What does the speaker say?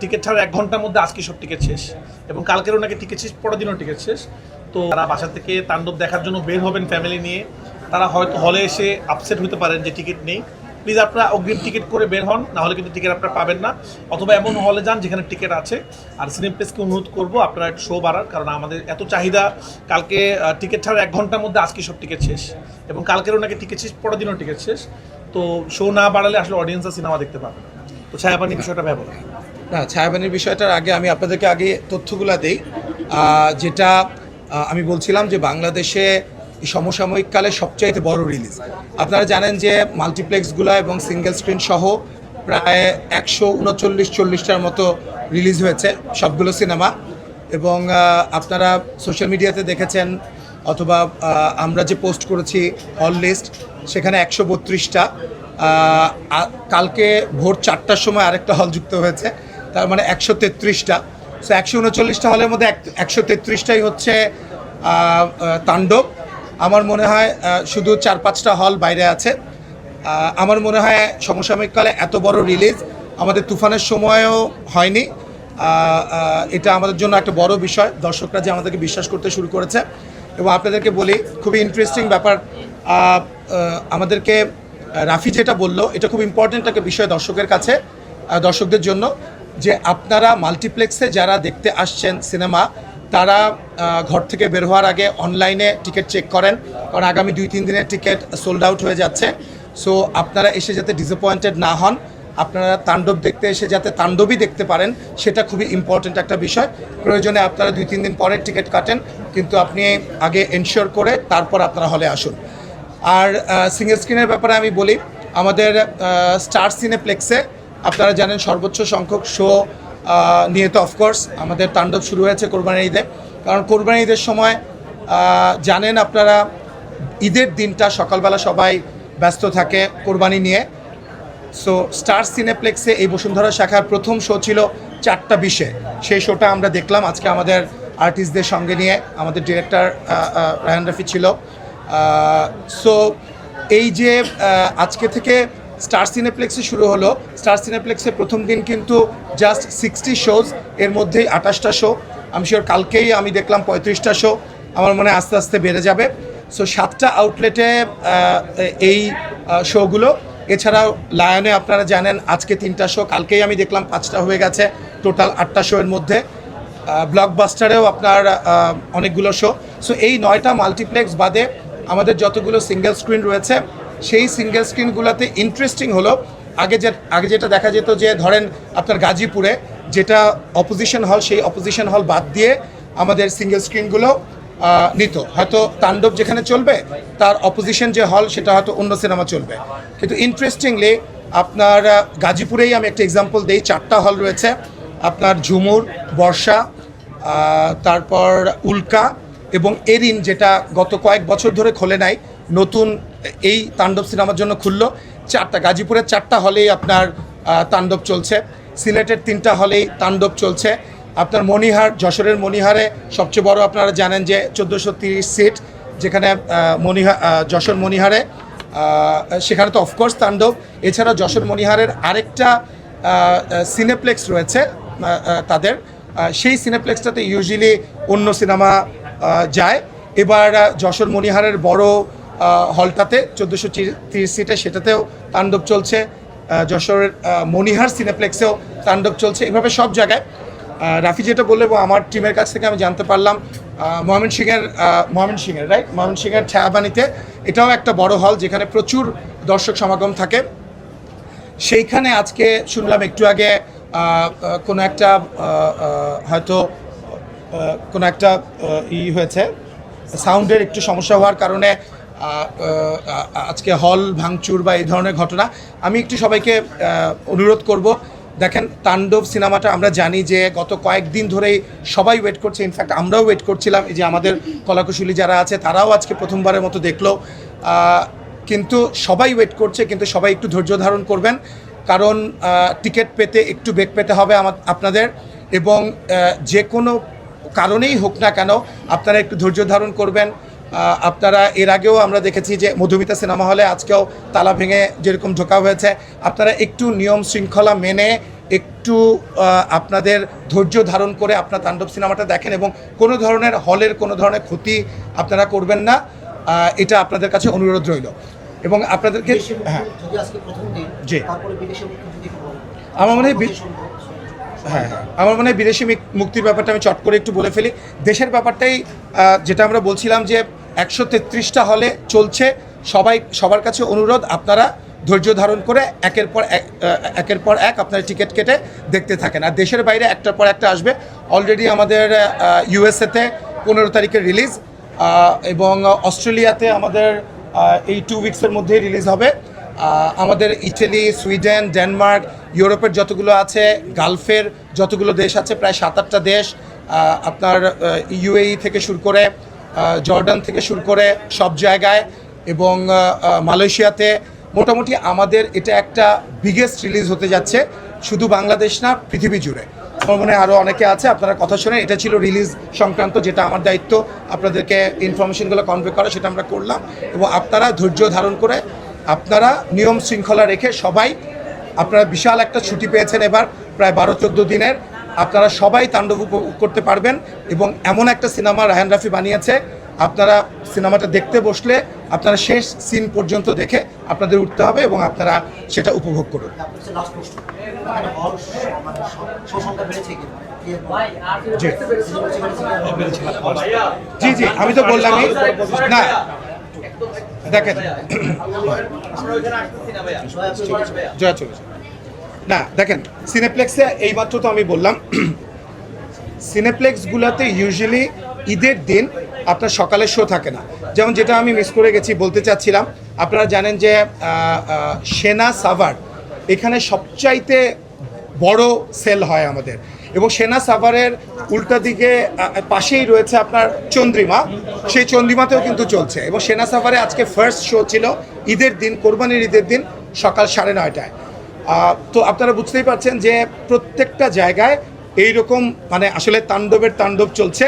Ticket ছাড়া এক ঘণ্টার মধ্যে আজকে সব টিকিট শেষ। এবং কালকেরও নাকি টিকিট শেষ পরের দিনও টিকিট শেষ। তো তারা বাসা থেকে তাণ্ডব দেখার জন্য বের হবেন ফ্যামিলি নিয়ে। তারা হয়তো হলে এসে আপসেট হতে পারেন যে টিকিট নেই। প্লিজ আপনারা অগ্রিম টিকিট করে বের হন নাহলে কিন্তু টিকিট আপনারা পাবেন না। অথবা এমন হলে যান যেখানে টিকিট আছে। আর সিনেপ্লেসকে অনুরোধ করব আপনারা একটু শো বাড়ার, কারণ আমাদের এত চাহিদা কালকে টিকিট ছাড়া এক ঘণ্টার মধ্যে আজকে সব টিকিট শেষ। এবং কালকেরও নাকি টিকিট শেষ পরের দিনও টিকিট শেষ। তো শো না বাড়ালে আসলে অডিয়েন্সরা সিনেমা দেখতে পাবে তো ছায়াপানি বিষয়টা ব্যবহার না ছায়াবানির বিষয়টার আগে আমি আপনাদেরকে আগে তথ্যগুলো দেই। যেটা আমি বলছিলাম যে বাংলাদেশে এই সমসাময়িক কালে সবচাইতে বড় রিলিজ আপনারা জানেন যে মাল্টিপ্লেক্সগুলো এবং সিঙ্গেল স্ক্রিন সহ প্রায় একশো উনচল্লিশ, চল্লিশটার মতো রিলিজ হয়েছে সবগুলো সিনেমা এবং আপনারা সোশ্যাল মিডিয়াতে দেখেছেন অথবা আমরা যে পোস্ট করেছি হল লিস্ট সেখানে একশো বত্রিশটা। কালকে ভোর চারটার সময় আরেকটা হল যুক্ত হয়েছে। তার মানে একশো তেত্রিশটা। সো একশো উনচল্লিশটা হলের মধ্যে একশো তেত্রিশটাই হচ্ছে তাণ্ডব। আমার মনে হয় শুধু চার পাঁচটা হল বাইরে আছে। আমার মনে হয় সমসাময়িক কালে এত বড় রিলিজ আমাদের তুফানের সময়ও হয়নি। এটা আমাদের জন্য একটা বড় বিষয়। দর্শকরা যে আমাদেরকে বিশ্বাস করতে শুরু করেছে। এবং আপনাদেরকে বলি, খুবই ইন্টারেস্টিং ব্যাপার। আমাদেরকে রাফি যেটা বলল, এটা খুব ইম্পর্টেন্ট একটা বিষয় দর্শকের কাছে দর্শকদের জন্য। যে আপনারা মাল্টিপ্লেক্সে যারা দেখতে আসছেন সিনেমা, তারা ঘর থেকে বের হওয়ার আগে অনলাইনে টিকিট চেক করেন। কারণ আগামী দুই, তিন দিনের টিকিট সোল্ড আউট হয়ে যাচ্ছে। সো আপনারা এসে যাতে ডিসঅ্যাপয়েন্টেড না হন, আপনারা তাণ্ডব দেখতে এসে যাতে তাণ্ডবই দেখতে পারেন, সেটা খুবই ইম্পর্টেন্ট একটা বিষয়। প্রয়োজনে আপনারা দুই, তিন দিন পরে টিকিট কাটেন, কিন্তু আপনি আগে এনশিওর করে তারপর আপনারা হলে আসুন। আর সিঙ্গেল স্ক্রিনের ব্যাপারে আমি বলি, আমাদের স্টার সিনেপ্লেক্সে আপনারা জানেন সর্বোচ্চ সংখ্যক শো নিয়ে তো অফকোর্স আমাদের তাণ্ডব শুরু হয়েছে কোরবানি ঈদে। কারণ কোরবানি ঈদের সময় জানেন আপনারা, ঈদের দিনটা সকালবেলা সবাই ব্যস্ত থাকে কোরবানি নিয়ে। সো স্টার সিনেপ্লেক্সে এই বসুন্ধরা শাখার প্রথম শো ছিল চারটা বিশে। সেই শোটা আমরা দেখলাম আজকে আমাদের আর্টিস্টদের সঙ্গে নিয়ে। আমাদের ডিরেক্টর রায়ন রফি ছিল। সো এই যে আজকে থেকে স্টার সিনেপ্লেক্সে শুরু হলো। স্টার সিনেপ্লেক্সে প্রথম দিন কিন্তু জাস্ট সিক্সটি শোজ এর মধ্যেই আঠাশটা শো আমি শিওর কালকেই আমি দেখলাম পঁয়ত্রিশটা শো আমার মনে আস্তে আস্তে বেড়ে যাবে। সো সাতটা আউটলেটে এই শোগুলো এছাড়াও লায়নে আপনারা জানেন, আজকে তিনটা শো কালকেই আমি দেখলাম পাঁচটা হয়ে গেছে। টোটাল আটটা শো এর মধ্যে। ব্লকবাস্টারেও আপনার অনেকগুলো শো সো এই নয়টা মাল্টিপ্লেক্স বাদে আমাদের যতগুলো সিঙ্গেল স্ক্রিন রয়েছে সেই সিঙ্গেল স্ক্রিনগুলোতে ইন্টারেস্টিং হলো। আগে যে আগে যেটা দেখা যেত যে, ধরেন আপনার গাজীপুরে যেটা অপোজিশন হল সেই অপোজিশন হল বাদ দিয়ে আমাদের সিঙ্গেল স্ক্রিনগুলো নিত। হয়তো তাণ্ডব যেখানে চলবে, তার অপোজিশন যে হল সেটা হয়তো অন্য সিনেমা চলবে। কিন্তু ইন্টারেস্টিংলি আপনার গাজীপুরেই আমি একটা এক্সাম্পল দিই। চারটা হল রয়েছে। আপনার ঝুমুর, বর্ষা তারপর উল্কা এবং এরিন যেটা গত কয়েক বছর ধরে খোলে নাই, নতুন এই তাণ্ডব সিনেমার জন্য খুললো। চারটা গাজীপুরের চারটা হলেই আপনার তাণ্ডব চলছে। সিলেটের তিনটা হলেই তাণ্ডব চলছে। আপনার মণিহার যশোরের মণিহারে সবচেয়ে বড় আপনারা জানেন যে চোদ্দোশো সিট যেখানে আহ, মণিহা আহ, যশোর মণিহারে সেখানে তো অফকোর্স তাণ্ডব। এছাড়া যশোর মণিহারের আরেকটা সিনেপ্লেক্স রয়েছে তাদের। সেই সিনেপ্লেক্সটাতে ইউজুয়ালি অন্য সিনেমা যায়। এবার যশোর মণিহারের বড় হলটাতে চোদ্দোশো তিরিশ সিটে সেটাতেও তাণ্ডব চলছে। যশোরের আহ, মণিহার সিনেপ্লেক্সেও তাণ্ডব চলছে। এভাবে সব জায়গায়। রাফি যেটা বললে আমার টিমের কাছ থেকে আমি জানতে পারলাম মোহামেন সিংয়ের রাইট মোহামেন সিংয়ের ছায়াবানিতে এটাও একটা বড় হল যেখানে প্রচুর দর্শক সমাগম থাকে। সেইখানে আজকে শুনলাম একটু আগে কোনো একটা হয়তো কোনো একটা ই হয়েছে সাউন্ডের একটু সমস্যা হওয়ার কারণে আজকে হল, ভাঙচুর বা এই ধরনের ঘটনা, আমি একটু সবাইকে অনুরোধ করব। দেখেন, তাণ্ডব সিনেমাটা আমরা জানি যে গত কয়েকদিন ধরেই সবাই ওয়েট করছে। ইনফ্যাক্ট আমরাও ওয়েট করছিলাম। এই যে আমাদের কলাকুশলী যারা আছে, তারাও আজকে প্রথমবারের মতো দেখল। কিন্তু সবাই ওয়েট করছে, কিন্তু সবাই একটু ধৈর্য ধারণ করবেন। কারণ টিকিট পেতে একটু বেগ পেতে হবে আমার আপনাদের। এবং যে কোনো কারণেই হোক না কেন, আপনারা একটু ধৈর্য ধারণ করবেন। আপনারা এর আগেও আমরা দেখেছি যে মধুমিতা সিনেমা হলে আজকেও তালা ভেঙে যেরকম ঢোকা হয়েছে। আপনারা একটু নিয়ম শৃঙ্খলা মেনে একটু আপনাদের ধৈর্য ধারণ করে আপনার তাণ্ডব সিনেমাটা দেখেন এবং কোনো ধরনের হলের কোনো ধরনের ক্ষতি আপনারা করবেন না। এটা আপনাদের কাছে অনুরোধ রইল। এবং আপনাদেরকে হ্যাঁ। জি। আমার মনে হয়? হ্যাঁ হ্যাঁ। আমার মনে হয় বিদেশি মুক্তির ব্যাপারটা আমি চট করে একটু বলে ফেলি। দেশের ব্যাপারটাই যেটা আমরা বলছিলাম যে একশো তেত্রিশটা হলে চলছে। সবাই, সবার কাছে অনুরোধ, আপনারা ধৈর্য ধারণ করে একের পর এক একের পর এক আপনারা টিকিট কেটে দেখতে থাকেন। আর দেশের বাইরে একটার পর একটা আসবে। অলরেডি আমাদের ইউএসএতে পনেরো তারিখে রিলিজ এবং অস্ট্রেলিয়াতে আমাদের এই টু উইকসের মধ্যেই রিলিজ হবে। আমাদের ইটালি, সুইডেন, ডেনমার্ক, ইউরোপের যতগুলো আছে, গালফের যতগুলো দেশ আছে, প্রায় সাত আটটা দেশ আপনার ইউএই থেকে শুরু করে জর্ডান থেকে শুরু করে সব জায়গায় এবং মালয়েশিয়াতে মোটামুটি আমাদের এটা একটা বিগেস্ট রিলিজ হতে যাচ্ছে। শুধু বাংলাদেশ না, পৃথিবী জুড়ে। আমার মনে আরও অনেকে আছে, আপনারা কথা শোনেন এটা ছিল রিলিজ সংক্রান্ত যেটা আমার দায়িত্ব, আপনাদেরকে ইনফরমেশনগুলো কনভে করা, সেটা আমরা করলাম। এবং আপনারা ধৈর্য ধারণ করে আপনারা নিয়ম শৃঙ্খলা রেখে সবাই, আপনারা বিশাল একটা ছুটি পেয়েছেন এবার, প্রায় বারো চোদ্দ দিনের। আপনারা সবাই তাণ্ডব উপভোগ করতে পারবেন এবং এমন একটা সিনেমা রায়হান রাফি বানিয়েছে। আপনারা সিনেমাটা দেখতে বসলে আপনারা শেষ সিন পর্যন্ত দেখে আপনাদের উঠতে হবে এবং আপনারা সেটা উপভোগ করুন। জি? জি আমি তো বললামই। না দেখেন। জয়া চলেছে না, দেখেন সিনেপ্লেক্সে এইমাত্র তো আমি বললাম সিনেপ্লেক্সগুলোতে ইউজুয়ালি ঈদের দিন আপনার সকালের শো থাকে না। যেমন যেটা আমি মিস করে গেছি, বলতে চাচ্ছিলাম, আপনারা জানেন যে সেনা সাভার এখানে সবচাইতে বড় সেল হয় আমাদের। এবং সেনা সাভারের উল্টা দিকে পাশেই রয়েছে আপনার চন্দ্রিমা, সেই চন্দ্রিমাতেও কিন্তু চলছে। এবং সেনা সাভারে আজকে ফার্স্ট শো ছিল ঈদের দিন, কোরবানির ঈদের দিন সকাল সাড়ে নয়টায়। তো আপনারা বুঝতেই পারছেন যে প্রত্যেকটা জায়গায় এইরকম মানে আসলে তাণ্ডবের তাণ্ডব চলছে।